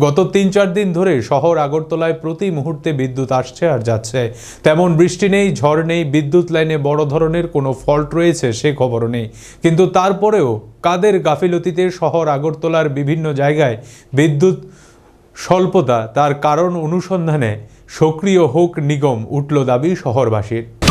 গত তিন চার দিন ধরে শহর আগরতলায় প্রতি মুহূর্তে বিদ্যুৎ আসছে আর যাচ্ছে। তেমন বৃষ্টি নেই, ঝড় নেই, বিদ্যুৎ লাইনে বড় ধরনের কোনো ফল্ট রয়েছে সে খবরও নেই। কিন্তু তারপরেও কাদের গাফিলতিতে শহর আগরতলার বিভিন্ন জায়গায় বিদ্যুৎ স্বল্পতা? তার কারণ অনুসন্ধানে সক্রিয় হোক নিগম, উঠল দাবি শহরবাসীর।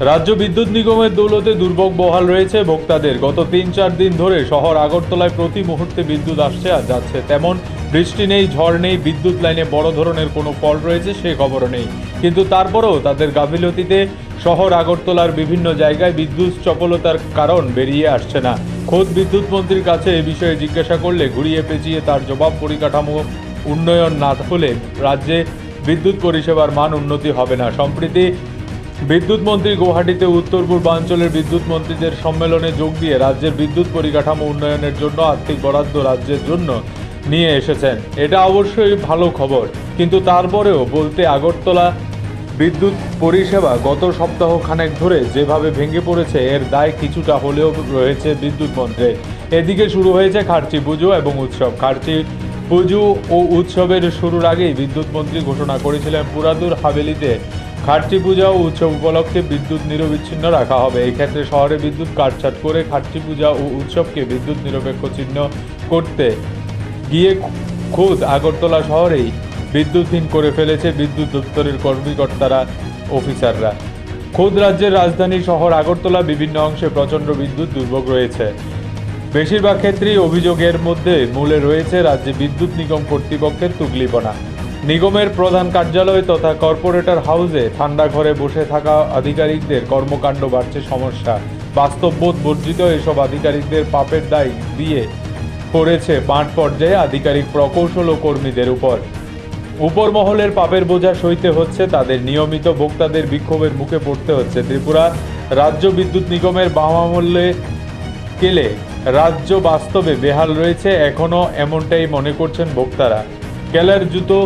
রাজ্য বিদ্যুৎ নিগমের দৌলতে দুর্ভোগ বহাল রয়েছে ভোক্তাদের। গত তিন চার দিন ধরে শহর আগরতলায় প্রতি মুহূর্তে বিদ্যুৎ আসছে আর যাচ্ছে তেমন। বৃষ্টি নেই, ঝড় নেই, বিদ্যুৎ লাইনে বড় ধরনের কোনো ফল রয়েছে সে খবরও নেই। কিন্তু তারপরেও তাদের গাফিলতিতে শহর আগরতলার বিভিন্ন জায়গায় বিদ্যুৎ চপলতার কারণ বেরিয়ে আসছে না। খোদ বিদ্যুৎ মন্ত্রীর কাছে এ বিষয়ে জিজ্ঞাসা করলে ঘুরিয়ে পেঁচিয়ে তার জবাব, পরিকাঠামো উন্নয়ন না হলে রাজ্যে বিদ্যুৎ পরিষেবার মান উন্নতি হবে না। সম্প্রতি বিদ্যুৎ মন্ত্রী গুয়াহাটিতে উত্তর পূর্বাঞ্চলের বিদ্যুৎ মন্ত্রীদের সম্মেলনে যোগ দিয়ে রাজ্যের বিদ্যুৎ পরিকাঠামো উন্নয়নের জন্য আর্থিক বরাদ্দ রাজ্যের জন্য নিয়ে এসেছেন। এটা অবশ্যই ভালো খবর। কিন্তু তারপরেও বলতে আগরতলা বিদ্যুৎ পরিষেবা গত সপ্তাহ খানেক ধরে যেভাবে ভেঙে পড়েছে, এর দায় কিছুটা হলেও রয়েছে বিদ্যুৎ মন্ত্রের। এদিকে শুরু হয়েছে খার্চি পুজো এবং উৎসব। খার্চি পুজো ও উৎসবের শুরুর আগেই বিদ্যুৎ মন্ত্রী ঘোষণা করেছিলেন পুরাদুর হাভেলিতে খার্চি পূজা ও উৎসব উপলক্ষে বিদ্যুৎ নিরবিচ্ছিন্ন রাখা হবে। এই ক্ষেত্রে শহরে বিদ্যুৎ কাটছাট করে খার্চি পূজা ও উৎসবকে বিদ্যুৎ নিরপেক্ষ চিহ্ন করতে গিয়ে খোদ আগরতলা শহরেই বিদ্যুৎহীন করে ফেলেছে বিদ্যুৎ দপ্তরের কর্মীকর্তারা, অফিসাররা। খোদ রাজ্যের রাজধানী শহর আগরতলা বিভিন্ন অংশে প্রচণ্ড বিদ্যুৎ দুর্ভোগ রয়েছে। বেশিরভাগ ক্ষেত্রেই অভিযোগের মধ্যে মূলে রয়েছে রাজ্যে বিদ্যুৎ নিগম কর্তৃপক্ষের তুগলিপনা। নিগমের প্রধান কার্যালয় তথা কর্পোরেটর হাউসে ঠান্ডা ঘরে বসে থাকা আধিকারিকদের কর্মকাণ্ড বাড়ছে সমস্যা। বাস্তববোধ বর্জিত এসব আধিকারিকদের পাপের দায় দিয়ে পড়েছে মাঠ পর্যায়ে আধিকারিক প্রকৌশল ও কর্মীদের উপর। উপর মহলের পাপের বোঝা সইতে হচ্ছে তাদের। নিয়মিত ভোক্তাদের বিক্ষোভের মুখে পড়তে হচ্ছে। ত্রিপুরা রাজ্য বিদ্যুৎ নিগমের বামামূল্যে কেলে রাজ্য বাস্তবে বেহাল রয়েছে। এখনও এমনটাই মনে করছেন ভোক্তারা। কেলার জুতো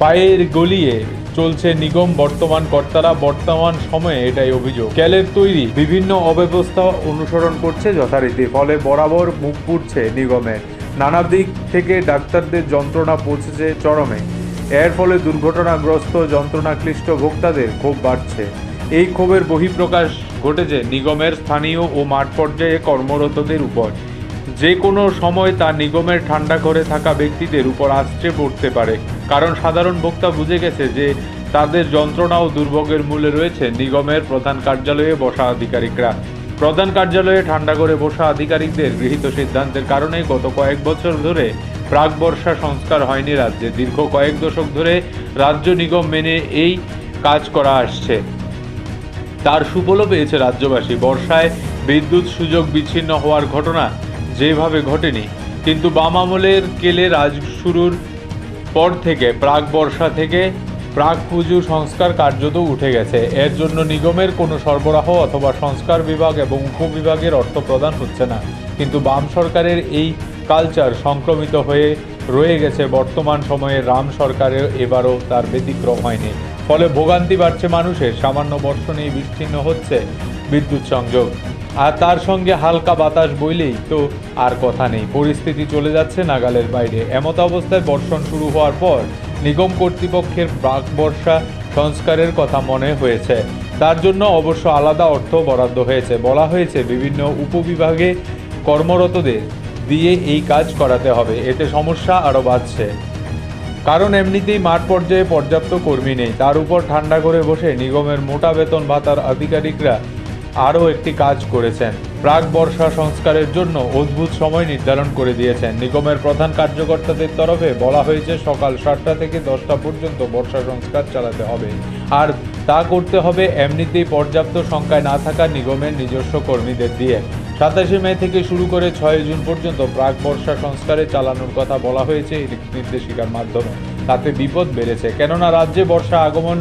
পায়ের গলিয়ে চলছে নিগম বর্তমান কর্তারা, বর্তমান সময়ে এটাই অভিযোগ। ক্যালের তৈরি, বিভিন্ন অব্যবস্থা অনুসরণ করছে যথারীতি, ফলে বরাবর মুখ পুড়ছে নিগমে নানা দিক থেকে ডাক্তারদের যন্ত্রণা পৌঁছেছে চরমে। এর ফলে দুর্ঘটনাগ্রস্ত যন্ত্রণাক্লিষ্ট ভোক্তাদের ক্ষোভ বাড়ছে। এই ক্ষোভের বহিঃপ্রকাশ ঘটেছে নিগমের স্থানীয় ও মাঠ পর্যায়ে কর্মরতদের উপর। যে কোনো সময় তা নিগমের ঠান্ডা ঘরে থাকা ব্যক্তিদের উপর আশ্রে পড়তে পারে। কারণ সাধারণ ভোক্তা বুঝে গেছে যে, তাদের যন্ত্রণা ও দুর্ভোগের মূলে রয়েছে নিগমের প্রধান কার্যালয়ে বসা আধিকারিকরা। প্রধান কার্যালয়ে ঠান্ডা করে বসা আধিকারিকদের গৃহীত সিদ্ধান্তের কারণে গত কয়েক বছর ধরে প্রাক বর্ষা সংস্কার হয়নি রাজ্যে। দীর্ঘ কয়েক দশক ধরে রাজ্য নিগম মেনে এই কাজ করা আসছে। তার সুফলও পেয়েছে রাজ্যবাসী। বর্ষায় বিদ্যুৎ সুযোগ বিচ্ছিন্ন হওয়ার ঘটনা যেভাবে ঘটেনি, কিন্তু বাম আমলের কেলে রাজ শুরুর পর থেকে, প্রাক বর্ষা থেকে প্রাক পুজো সংস্কার কার্যত উঠে গেছে। এর জন্য নিগমের কোনো সরবরাহ অথবা সংস্কার বিভাগ এবং উপবিভাগের অর্থ প্রদান হচ্ছে না। কিন্তু বাম সরকারের এই কালচার সংক্রমিত হয়ে রয়ে গেছে। বর্তমান সময়ে রাম সরকারের এবারও তার ব্যতিক্রম হয়নি। ফলে ভোগান্তি বাড়ছে মানুষের। সামান্য বর্ষণেই বিচ্ছিন্ন হচ্ছে বিদ্যুৎ সংযোগ। আর তার সঙ্গে হালকা বাতাস বইলেই তো আর কথা নেই। পরিস্থিতি চলে যাচ্ছে নাগালের বাইরে। এমত অবস্থায় বর্ষণ শুরু হওয়ার পর নিগম কর্তৃপক্ষের প্রাক বর্ষা সংস্কারের কথা মনে হয়েছে। তার জন্য অবশ্য আলাদা অর্থ বরাদ্দ হয়েছে। বলা হয়েছে, বিভিন্ন উপবিভাগে কর্মরতদের দিয়ে এই কাজ করাতে হবে। এতে সমস্যা আরও বাড়ছে। কারণ এমনিতেই মাঠ পর্যায়ে পর্যাপ্ত কর্মী নেই। তার উপর ঠান্ডা করে বসে নিগমের মোটা বেতন ভাতার আধিকারিকরা আরও একটি কাজ করেছেন। প্রাক বর্ষা সংস্কারের জন্য অদ্ভুত সময় নির্ধারণ করে দিয়েছেন। নিগমের প্রধান কার্যকর্তাদের তরফে বলা হয়েছে, সকাল সাতটা থেকে দশটা পর্যন্ত বর্ষা সংস্কার চালাতে হবে। আর তা করতে হবে এমনিতেই পর্যাপ্ত সংখ্যায় না থাকা নিগমের নিজস্ব কর্মীদের দিয়ে। সাতাশে মে থেকে শুরু করে ছয় জুন পর্যন্ত প্রাক বর্ষা সংস্কারে চালানোর কথা বলা হয়েছে এই নির্দেশিকার মাধ্যমে। তাতে বিপদ বেড়েছে। কেননা রাজ্যে বর্ষা আগমন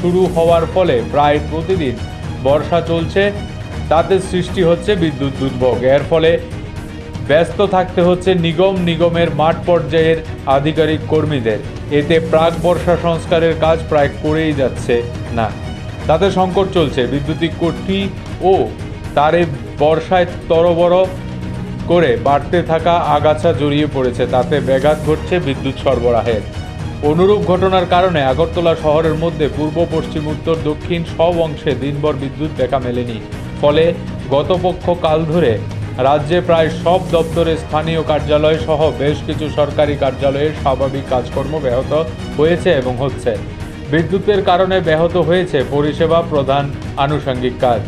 শুরু হওয়ার ফলে প্রায় প্রতিদিন বর্ষা চলছে, তাতে সৃষ্টি হচ্ছে বিদ্যুৎ দুর্ভোগ এর ফলে ব্যস্ত থাকতে হচ্ছে নিগম নিগমের মাঠ পর্যায়ের আধিকারিক কর্মীদের। এতে প্রাক বর্ষা সংস্কারের কাজ প্রায় করেই যাচ্ছে না। তাতে সংকট চলছে। বিদ্যুতিক কর্তৃ ও তারে বর্ষায় তরবড় করে বাড়তে থাকা আগাছা জড়িয়ে পড়েছে। তাতে ব্যাঘাত ঘটছে বিদ্যুৎ সরবরাহের। অনুরূপ ঘটনার কারণে আগরতলা শহরের মধ্যে পূর্ব, পশ্চিম, উত্তর, দক্ষিণ সব অংশে দিনভর বিদ্যুৎ দেখা মেলেনি। ফলে গতপক্ষ কাল ধরে রাজ্যে প্রায় সব দপ্তরে স্থানীয় কার্যালয় সহ বেশ কিছু সরকারি কার্যালয়ের স্বাভাবিক কাজকর্ম ব্যাহত হয়েছে এবং হচ্ছে। বিদ্যুতের কারণে ব্যাহত হয়েছে পরিষেবা প্রধান আনুষঙ্গিক কাজ।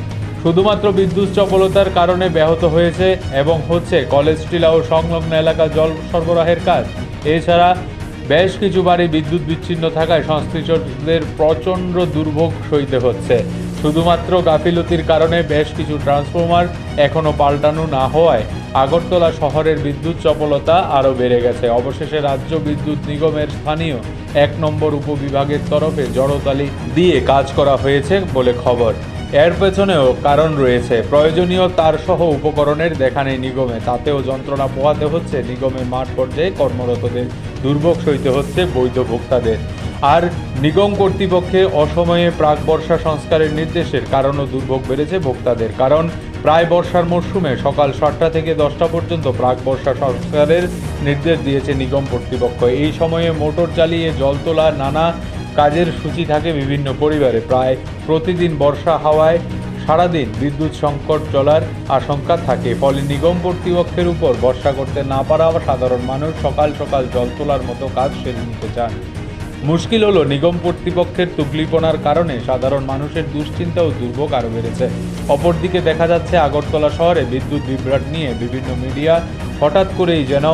শুধুমাত্র বিদ্যুৎ চপলতার কারণে ব্যাহত হয়েছে এবং হচ্ছে কলেজ, টিলা ও সংলগ্ন এলাকা জল সরবরাহের কাজ। এছাড়া বেশ কিছু বাড়ি বিদ্যুৎ বিচ্ছিন্ন থাকায় সংশ্লিষ্টদের প্রচণ্ড দুর্ভোগ সইতে হচ্ছে। শুধুমাত্র গাফিলতির কারণে বেশ কিছু ট্রান্সফরমার এখনও পাল্টানো না হওয়ায় আগরতলা শহরের বিদ্যুৎ চপলতা আরও বেড়ে গেছে। অবশেষে রাজ্য বিদ্যুৎ নিগমের স্থানীয় এক নম্বর উপবিভাগের তরফে জড়তালি দিয়ে কাজ করা হয়েছে বলে খবর। এর পেছনেও কারণ রয়েছে। প্রয়োজনীয় তারসহ উপকরণের দেখা নেই নিগমে। তাতেও যন্ত্রণা পোহাতে হচ্ছে নিগমের মাঠ পর্যায়ে কর্মরতদের। দুর্ভোগ সইতে হচ্ছে বৈধ ভোক্তাদের। আর নিগম কর্তৃপক্ষে অসময়ে প্রাক বর্ষা সংস্কারের নির্দেশের কারণও দুর্ভোগ বেড়েছে ভোক্তাদের। কারণ প্রায় বর্ষার মরশুমে সকাল সাতটা থেকে দশটা পর্যন্ত প্রাক বর্ষা সংস্কারের নির্দেশ দিয়েছে নিগম কর্তৃপক্ষ। এই সময়ে মোটর চালিয়ে জল তোলা, নানা কাজের সূচি থাকে বিভিন্ন পরিবারে। প্রায় প্রতিদিন বর্ষা হাওয়ায় সারাদিন বিদ্যুৎ সংকট চলার আশঙ্কা থাকে। ফলে নিগম কর্তৃপক্ষের উপর বর্ষা করতে না পারা সাধারণ মানুষ সকাল সকাল জল তোলার মতো কাজ সেরে নিতে চান। মুশকিল হলো নিগম কর্তৃপক্ষের তুগলিপনার কারণে সাধারণ মানুষের দুশ্চিন্তা ও দুর্ভোগ আরও বেড়েছে। অপরদিকে দেখা যাচ্ছে, আগরতলা শহরে বিদ্যুৎ বিভ্রাট নিয়ে বিভিন্ন মিডিয়া হঠাৎ করেই যেন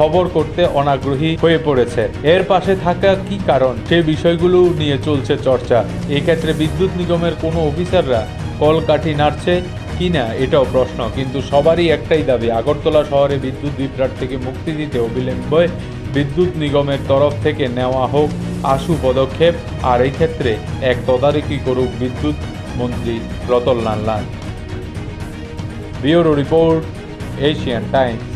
খবর করতে অনাগ্রহী হয়ে পড়েছে। এর পাশে থাকা কি কারণ? সে বিষয়গুলো নিয়ে চলছে চর্চা। এক্ষেত্রে বিদ্যুৎ নিগমের কোনো অফিসাররা কলকাঠি নাড়ছে কিনা এটাও প্রশ্ন। কিন্তু সবারই একটাই দাবি, আগরতলা শহরে বিদ্যুৎ বিভ্রাট থেকে মুক্তি দিতে অবিলম্বে বিদ্যুৎ নিগমের তরফ থেকে নেওয়া হোক আশু পদক্ষেপ। আর এই ক্ষেত্রে এক তদারকি করুক বিদ্যুৎ মন্ত্রী Ratan Lal bureau report, Asian Times.